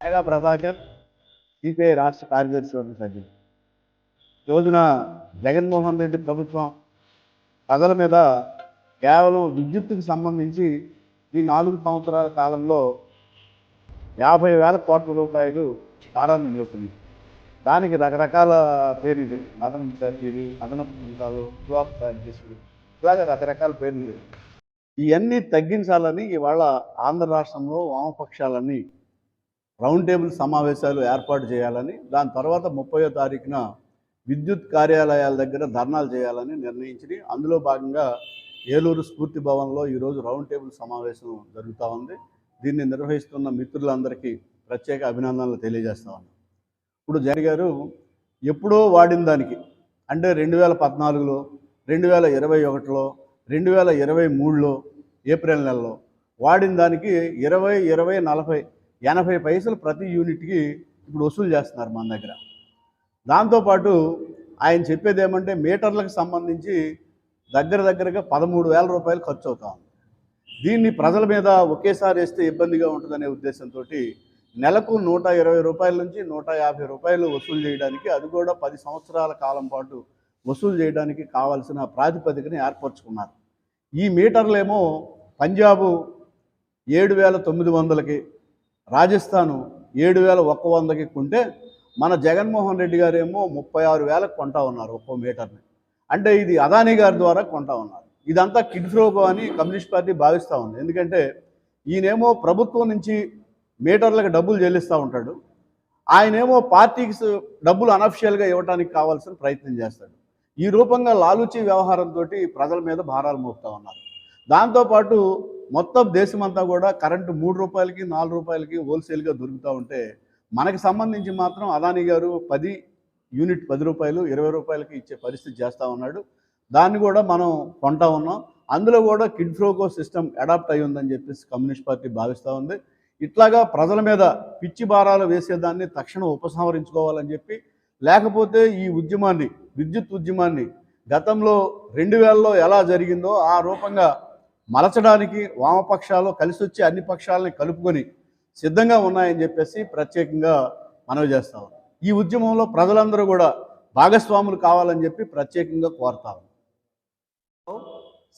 Megha Prabhakar CPI రాష్ట్ర కార్యదర్శి వర్గ సభ్యులు రోజున జగన్మోహన్ రెడ్డి ప్రభుత్వం ప్రజల మీద కేవలం విద్యుత్తుకు సంబంధించి ఈ నాలుగు సంవత్సరాల కాలంలో యాభై వేల కోట్ల రూపాయలు ప్రారంభం చేస్తుంది దానికి రకరకాల పేర్లు అదనపు ఛార్జీలు అదనపు జీతాలు బ్లాక్ ఛార్జెస్ ఇలాగ రకరకాల పేర్లు ఇవన్నీ తగ్గించాలని ఇవాళ ఆంధ్ర రాష్ట్రంలో వామపక్షాలన్నీ రౌండ్ టేబుల్ సమావేశాలు ఏర్పాటు చేయాలని దాని తర్వాత ముప్పయో తారీఖున విద్యుత్ కార్యాలయాల దగ్గర ధర్నాలు చేయాలని నిర్ణయించి అందులో భాగంగా ఏలూరు స్ఫూర్తి భవన్లో ఈరోజు రౌండ్ టేబుల్ సమావేశం జరుగుతూ ఉంది. దీన్ని నిర్వహిస్తున్న మిత్రులందరికీ ప్రత్యేక అభినందనలు తెలియజేస్తా ఉన్నాను ఇప్పుడు జగన్ గారు ఎప్పుడో వాడిన దానికి అంటే రెండు వేల పద్నాలుగులో రెండు వేల ఇరవై ఒకటిలో రెండు వేల ఇరవై మూడులో ఏప్రిల్ నెలలో వాడిన దానికి ఇరవై ఇరవై నలభై ఎనభై పైసలు ప్రతి యూనిట్కి ఇప్పుడు వసూలు చేస్తున్నారు మన దగ్గర. దాంతోపాటు ఆయన చెప్పేది ఏమంటే మీటర్లకు సంబంధించి దగ్గర దగ్గరగా పదమూడు వేల రూపాయలు ఖర్చు అవుతా ఉంది. దీన్ని ప్రజల మీద ఒకేసారి వేస్తే ఇబ్బందిగా ఉంటుందనే ఉద్దేశంతో నెలకు నూట ఇరవై రూపాయల నుంచి నూట యాభై రూపాయలు వసూలు చేయడానికి అది కూడా పది సంవత్సరాల కాలం పాటు వసూలు చేయడానికి కావాల్సిన ప్రాతిపదికని ఏర్పరచుకున్నారు. ఈ మీటర్లేమో పంజాబు ఏడు వేల తొమ్మిది వందలకి రాజస్థాను ఏడు వేల ఒక్క వందకి కొంటే మన జగన్మోహన్ రెడ్డి గారేమో ముప్పై ఆరు వేలకు కొంటా ఉన్నారు ఒక్కో మీటర్ని. అంటే ఇది అదానీ గారి ద్వారా కొంటా ఉన్నారు. ఇదంతా కిడ్ ఫ్రోబో అని కమ్యూనిస్ట్ పార్టీ భావిస్తూ ఉంది. ఎందుకంటే ఈయనేమో ప్రభుత్వం నుంచి మీటర్లకు డబ్బులు చెల్లిస్తూ ఉంటాడు. ఆయనేమో పార్టీకి డబ్బులు అనఫిషియల్గా ఇవ్వడానికి కావాల్సిన ప్రయత్నం చేస్తాడు. ఈ రూపంగా లాలూచీ వ్యవహారంతో ప్రజల మీద భారాలు మోపుతా ఉన్నారు. దాంతోపాటు మొత్తం దేశమంతా కూడా కరెంటు మూడు రూపాయలకి నాలుగు రూపాయలకి హోల్సేల్గా దొరుకుతూ ఉంటే మనకి సంబంధించి మాత్రం అదాని గారు పది యూనిట్ పది రూపాయలు ఇరవై రూపాయలకి ఇచ్చే పరిస్థితి చేస్తూ ఉన్నాడు. దాన్ని కూడా మనం కొంటా ఉన్నాం. అందులో కూడా కిడ్ ఫ్రోకో సిస్టమ్ అడాప్ట్ అయి ఉందని చెప్పేసి కమ్యూనిస్ట్ పార్టీ భావిస్తూ ఉంది. ఇట్లాగా ప్రజల మీద పిచ్చి భారాలు వేసేదాన్ని తక్షణం ఉపసంహరించుకోవాలని చెప్పి లేకపోతే ఈ ఉద్యమాన్ని విద్యుత్ ఉద్యమాన్ని గతంలో రెండు వేలలో ఎలా జరిగిందో ఆ రూపంగా మలచడానికి వామపక్షాలు కలిసి వచ్చి అన్ని పక్షాలని కలుపుకొని సిద్ధంగా ఉన్నాయని చెప్పేసి ప్రత్యేకంగా మనవి చేస్తాం ఈ ఉద్యమంలో ప్రజలందరూ కూడా భాగస్వాములు కావాలని చెప్పి ప్రత్యేకంగా కోరుతాం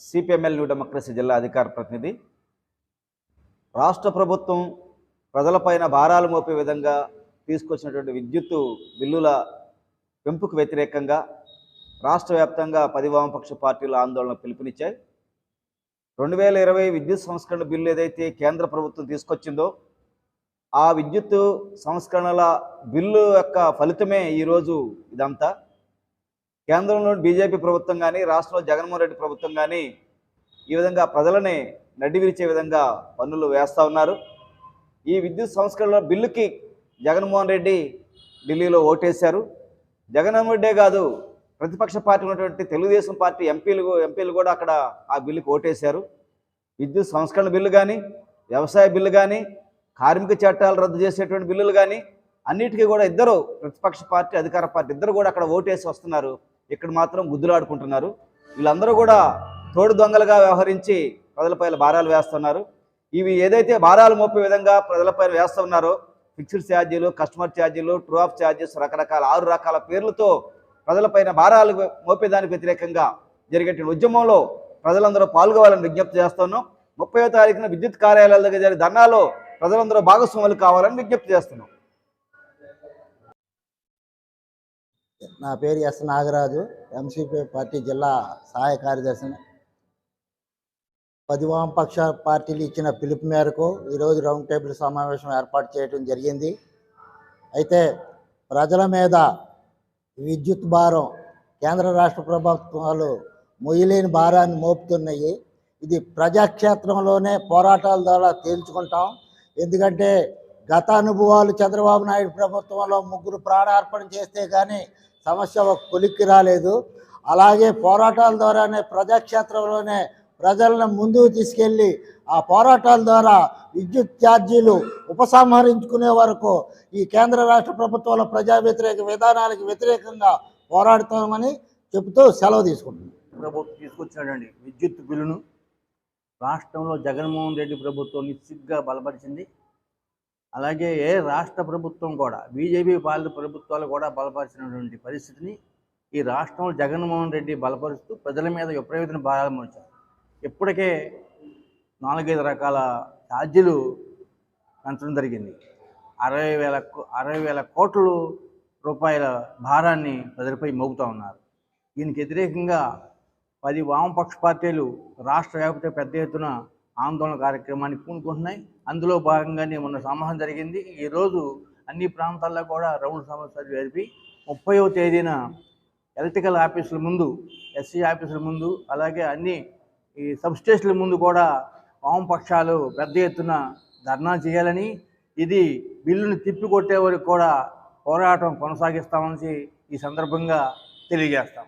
సిపిఎంఎల్ న్యూ డెమోక్రసీ జిల్లా అధికార ప్రతినిధి రాష్ట్ర ప్రభుత్వం ప్రజలపైన భారాలు మోపే విధంగా తీసుకొచ్చినటువంటి విద్యుత్తు బిల్లుల పెంపుకు వ్యతిరేకంగా రాష్ట్ర వ్యాప్తంగా పది వామపక్ష పార్టీలు ఆందోళన పిలుపునిచ్చాయి. రెండు వేల ఇరవై విద్యుత్ సంస్కరణ బిల్లు ఏదైతే కేంద్ర ప్రభుత్వం తీసుకొచ్చిందో ఆ విద్యుత్ సంస్కరణల బిల్లు యొక్క ఫలితమే ఈరోజు ఇదంతా. కేంద్రంలో బీజేపీ ప్రభుత్వం కానీ రాష్ట్రంలో జగన్మోహన్ రెడ్డి ప్రభుత్వం కానీ ఈ విధంగా ప్రజలని నడ్డి విరిచే విధంగా పన్నులు వేస్తూ ఉన్నారు. ఈ విద్యుత్ సంస్కరణల బిల్లుకి జగన్మోహన్ రెడ్డి ఢిల్లీలో ఓటేశారు. జగన్మోహన్ రెడ్డే కాదు ప్రతిపక్ష పార్టీ ఉన్నటువంటి తెలుగుదేశం పార్టీ ఎంపీలు ఎంపీలు కూడా అక్కడ ఆ బిల్లుకి ఓటేశారు. విద్యుత్ సంస్కరణ బిల్లు కానీ వ్యవసాయ బిల్లు కానీ కార్మిక చట్టాలు రద్దు చేసేటువంటి బిల్లులు కానీ అన్నిటికీ కూడా ఇద్దరు ప్రతిపక్ష పార్టీ అధికార పార్టీ ఇద్దరు కూడా అక్కడ ఓటేసి వస్తున్నారు. ఇక్కడ మాత్రం గుద్దులాడుకుంటున్నారు. వీళ్ళందరూ కూడా తోడు దొంగలుగా వ్యవహరించి ప్రజలపై భారాలు వేస్తున్నారు. ఇవి ఏదైతే భారాలు మోపే విధంగా ప్రజలపై వేస్తున్నారో ఫిక్స్డ్ ఛార్జీలు కస్టమర్ ఛార్జీలు ట్రూ ఆఫ్ ఛార్జెస్ రకరకాల ఆరు రకాల పేర్లతో ప్రజలపైన భారాలు మోపేదానికి వ్యతిరేకంగా జరిగేటువంటి ఉద్యమంలో ప్రజలందరూ పాల్గొవాలని విజ్ఞప్తి చేస్తున్నాం ముప్పై తారీఖున విద్యుత్ కార్యాలయాల దగ్గర జరిగే ధర్నాలో ప్రజలందరూ భాగస్వాములు కావాలని విజ్ఞప్తి చేస్తున్నాం నా పేరు ఎస్ నాగరాజు ఎంసీపీ పార్టీ జిల్లా సహాయ కార్యదర్శిని పది వామపక్ష పార్టీలు ఇచ్చిన పిలుపు మేరకు ఈరోజు రౌండ్ టేబుల్ సమావేశం ఏర్పాటు చేయడం జరిగింది. అయితే ప్రజల మీద విద్యుత్ భారం కేంద్ర రాష్ట్ర ప్రభుత్వాలు మొయ్యలేని భారాన్ని మోపుతున్నాయి. ఇది ప్రజాక్షేత్రంలోనే పోరాటాల ద్వారా తేల్చుకుంటాం. ఎందుకంటే గత అనుభవాలు చంద్రబాబు నాయుడు ప్రభుత్వంలో ముగ్గురు ప్రాణార్పణ చేస్తే కానీ సమస్య ఒక కొలిక్కి రాలేదు. అలాగే పోరాటాల ద్వారానే ప్రజాక్షేత్రంలోనే ప్రజలను ముందుకు తీసుకెళ్ళి ఆ పోరాటాల ద్వారా విద్యుత్ ఛార్జీలు ఉపసంహరించుకునే వరకు ఈ కేంద్ర రాష్ట్ర ప్రభుత్వాల ప్రజా వ్యతిరేక విధానాలకు వ్యతిరేకంగా పోరాడుతామని చెబుతూ సెలవు తీసుకుంటున్నాం. ప్రభుత్వం తీసుకొచ్చినటువంటి విద్యుత్ బిల్లును రాష్ట్రంలో జగన్మోహన్ రెడ్డి ప్రభుత్వం నిశ్చిగ్గా బలపరిచింది. అలాగే ఏ రాష్ట్ర ప్రభుత్వం కూడా బీజేపీ పాలిత ప్రభుత్వాలు కూడా బలపరిచినటువంటి పరిస్థితిని ఈ రాష్ట్రంలో జగన్మోహన్ రెడ్డి బలపరుస్తూ ప్రజల మీద విపరీతమైన భారాలు మోచారు ఇప్పటికే నాలుగైదు రకాల ఛార్జీలు పెంచడం జరిగింది. అరవై వేల కో- అరవై వేల కోట్ల రూపాయల భారాన్ని ప్రజలపై మోగుతూ ఉన్నారు. దీనికి వ్యతిరేకంగా పది వామపక్ష పార్టీలు రాష్ట్ర వ్యాప్త పెద్ద ఎత్తున ఆందోళన కార్యక్రమాన్ని పూనుకుంటున్నాయి. అందులో భాగంగానే మొన్న సమావేశం జరిగింది. ఈరోజు అన్ని ప్రాంతాల్లో కూడా రౌండ్ సమస్యలు జరిపి ముప్పైవ తేదీన ఎలక్ట్రికల్ ఆఫీసుల ముందు ఎస్సీ ఆఫీసుల ముందు అలాగే అన్ని ఈ సబ్స్టేషన్ల ముందు కూడా వామపక్షాలు పెద్ద ఎత్తున ధర్నా చేయాలని ఇది బిల్లును తిప్పికొట్టే వరకు కూడా పోరాటం కొనసాగిస్తామని ఈ సందర్భంగా తెలియజేస్తాం.